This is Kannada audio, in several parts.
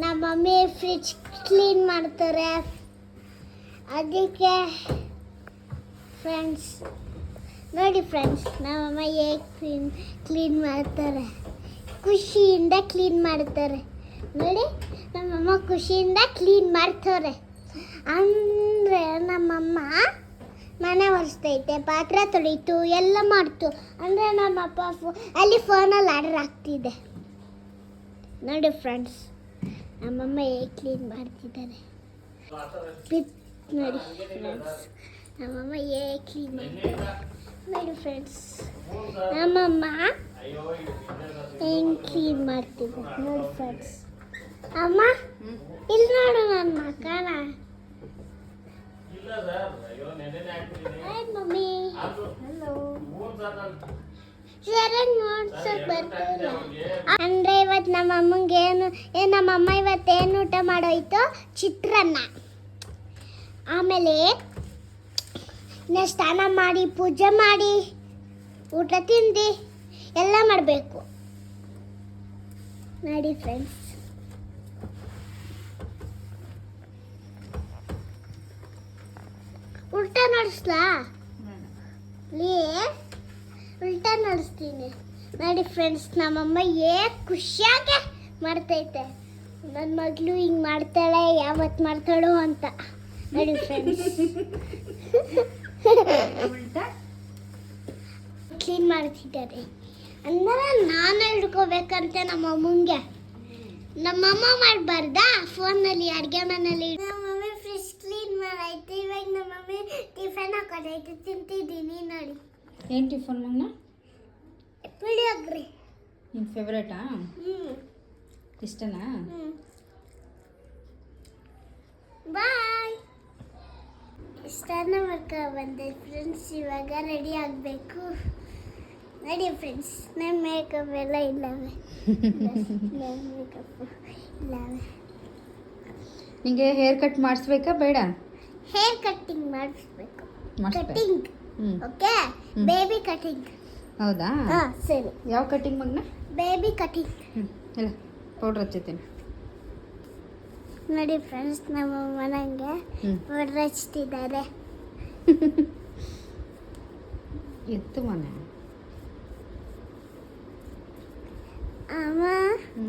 ನಮ್ಮ ಮಮ್ಮಿ ಫ್ರಿಜ್ ಕ್ಲೀನ್ ಮಾಡ್ತಾರೆ. ಅದಕ್ಕೆ ಫ್ರೆಂಡ್ಸ್ ನೋಡಿ ಫ್ರೆಂಡ್ಸ್ ನಮ್ಮಮ್ಮ ಹೇಗೆ ಕ್ಲೀನ್ ಕ್ಲೀನ್ ಮಾಡ್ತಾರೆ. ಖುಷಿಯಿಂದ ಕ್ಲೀನ್ ಮಾಡ್ತಾರೆ. ನೋಡಿ ನಮ್ಮಮ್ಮ ಖುಷಿಯಿಂದ ಕ್ಲೀನ್ ಮಾಡ್ತಾರೆ ಅಂದರೆ ನಮ್ಮಮ್ಮ ಮನೆ ಒರೆಸ್ತೈತೆ, ಪಾತ್ರೆ ತೊಳಿತು, ಎಲ್ಲ ಮಾಡ್ತು. ಅಂದರೆ ನಮ್ಮಪ್ಪ ಫೋ ಅಲ್ಲಿ ಫೋನಲ್ಲಿ ಆರ್ಡರ್ ಆಗ್ತಿದೆ ನೋಡಿ ಫ್ರೆಂಡ್ಸ್ ನಮ್ಮಮ್ಮ ಹೇಗೆ ಕ್ಲೀನ್ ಮಾಡ್ತಿದ್ದಾರೆ. ಪಿತ್ ನೋಡಿ ಫ್ರೆಂಡ್ಸ್ ನಮ್ಮಮ್ಮ ಹೇಗೆ ಕ್ಲೀನ್ ಮಾಡ್ತಾರೆ ನೋಡಿ ಫ್ರೆಂಡ್ಸ್ ನಮ್ಮಮ್ಮ ಹೆಂಗೆ ಕ್ಲೀನ್ ಮಾಡ್ತಿದ್ದಾರೆ. ನೋಡಿ ಫ್ರೆಂಡ್ಸ್ ಅಮ್ಮ ಇಲ್ಲಿ ನೋಡು ನನ್ನ ಮಕ್ಕಳ. ಮಮ್ಮಿ. ಹಲೋ ಅಂದ್ರೆ ಇವತ್ತು ನಮ್ಮ ಅಮ್ಮಂಗೆ ಏನು ಏ ನಮ್ಮ ಅಮ್ಮ ಇವತ್ತು ಏನು ಊಟ ಮಾಡೋಯ್ತು? ಚಿತ್ರಾನ್ನ. ಆಮೇಲೆ ಇನ್ನು ಸ್ನಾನ ಮಾಡಿ ಪೂಜೆ ಮಾಡಿ ಊಟ ತಿಂದು ಎಲ್ಲ ಮಾಡಬೇಕು. ನೋಡಿ ಫ್ರೆಂಡ್ಸ್ ಊಟ ನಡೆಸ್ಲಾ? ಲೇ ಉಲ್ಟಾ ನಡೆಸ್ತೀನಿ. ನೋಡಿ ಫ್ರೆಂಡ್ಸ್ ನಮ್ಮಮ್ಮ ಏ ಖುಷಿಯಾಗೆ ಮಾಡ್ತೈತೆ. ನನ್ನ ಮಗಳು ಹಿಂಗೆ ಮಾಡ್ತಾಳೆ ಯಾವತ್ತು ಮಾಡ್ತಾಳೋ ಅಂತ. ನೋಡಿ ಫ್ರೆಂಡ್ಸ್ ಕ್ಲೀನ್ ಮಾಡ್ತಿದ್ದಾರೆ. ಅಂದ್ರೆ ನಾನು ಹಿಡ್ಕೋಬೇಕಂತೆ ನಮ್ಮ ಅಮ್ಮಂಗೆ ನಮ್ಮಮ್ಮ ಮಾಡಬಾರ್ದಾ? ಫೋನಲ್ಲಿ ಅಡುಗೆ ಮನೇಲಿ ನಮ್ಮ ಮಮ್ಮಿ ಫ್ರಿಶ್ ಕ್ಲೀನ್ ಮಾಡೈತೆ. ಇವಾಗ ನಮ್ಮಮ್ಮ ಮಮ್ಮಿ ಟಿಫನ್ ಹಾಕೋದೈತೆ ತಿಂತಿದ್ದೀನಿ ನೋಡಿ. ಏನು ಟಿಫನ್ ಮಗನ? ಪುಳಿಯೋಗ್ರಿ ನಿನ್ನ ಫೇವ್ರೇಟಾ ಇಷ್ಟನಾ? ಬಾಯ್. ಇಷ್ಟನ ಮಕ್ಕ ಬಂದೆ ಫ್ರೆಂಡ್ಸ್ ಇವಾಗ ರೆಡಿ ಆಗಬೇಕು. ರೆಡಿ ಫ್ರೆಂಡ್ಸ್ ನನ್ನ ಮೇಕಪ್ ಎಲ್ಲ ಇಲ್ಲವೆ. ನನ್ನ ಮೇಕಪ್ ಇಲ್ಲವೆ. ನಿಂಗೆ ಹೇರ್ ಕಟ್ ಮಾಡಿಸ್ಬೇಕಾ ಬೇಡ? ಹೇರ್ ಕಟ್ಟಿಂಗ್ ಮಾಡಿಸ್ಬೇಕು. Cutting okay. ಬೇಬಿ ಕಟ್ಟಿಂಗ್ ಹೌದಾ? ಹಾಂ ಸರಿ. ಯಾವ ಕಟ್ಟಿಂಗ್ ಮಗನ? ಬೇಬಿ ಕಟ್ಟಿಂಗ್ ಹ್ಞೂ ಇಲ್ಲ ಪೌಡ್ರ್ ಹಚ್ಚುತ್ತೇನೆ. ನೋಡಿ ಫ್ರೆಂಡ್ಸ್ ನಮ್ಮ ಮನೆಗೆ ಹ್ಞೂ ಪೌಡ್ರ್ ಹಚ್ತಿದ್ದಾರೆ. ಎತ್ತು ಮನೆ. ಅಮ್ಮ ಹ್ಞೂ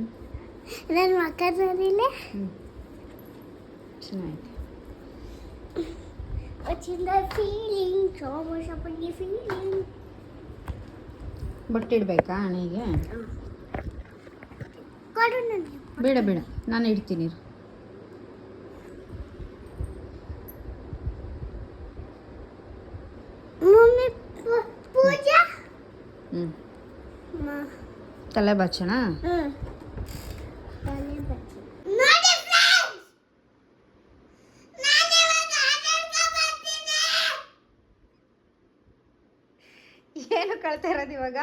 ನನ್ನ ಮಕ್ಕ What's in the feeling? So much of a feeling. ಬಟ್ಟಿಡ್ಬೇಕಾ ನನಗೆ ಬೇಡ ಬೇಡ ನಾನು ಇಡ್ತೀನಿ ಮಮ್ಮಿ ಹ್ಞೂ ತಲೆ ಬಾಚಣ ಹ್ಞೂ ಕಳ್ತಾ ಇರೋದು ಇವಾಗ?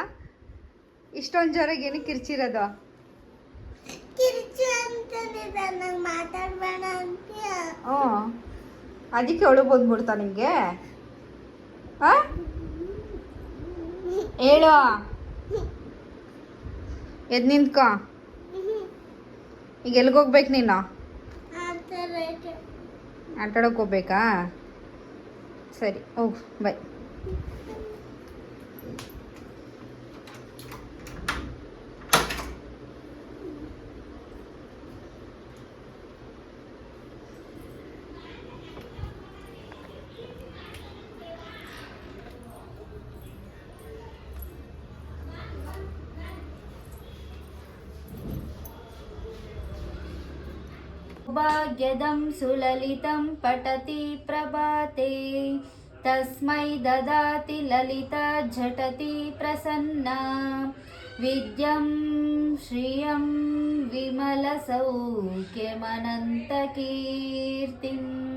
ಇಷ್ಟೊಂದು ಜೋರಾಗಿ ಏನು ಕಿರ್ಚಿರೋದು? ಹ್ಞೂ. ಅದಕ್ಕೆ ಅವಳು ಬಂದ್ಬಿಡ್ತಾ ನಿಮಗೆ? ಹಾಂ ಹೇಳು. ಎದ್ ನಿಂತ್ಕೊ. ಈಗ ಎಲ್ಲಿಗೆ ಹೋಗ್ಬೇಕು ನೀನು. ಆಟಾಡೋಕೆ ಹೋಗ್ಬೇಕಾ? ಸರಿ ಹೋಗು ಬಾಯ್. भाग्यदं सुललितं पठति प्रभाते। तस्मै ददाति ललिता झटति प्रसन्ना विद्यं श्रियं विमलसौख्यमनन्तकीर्तिम्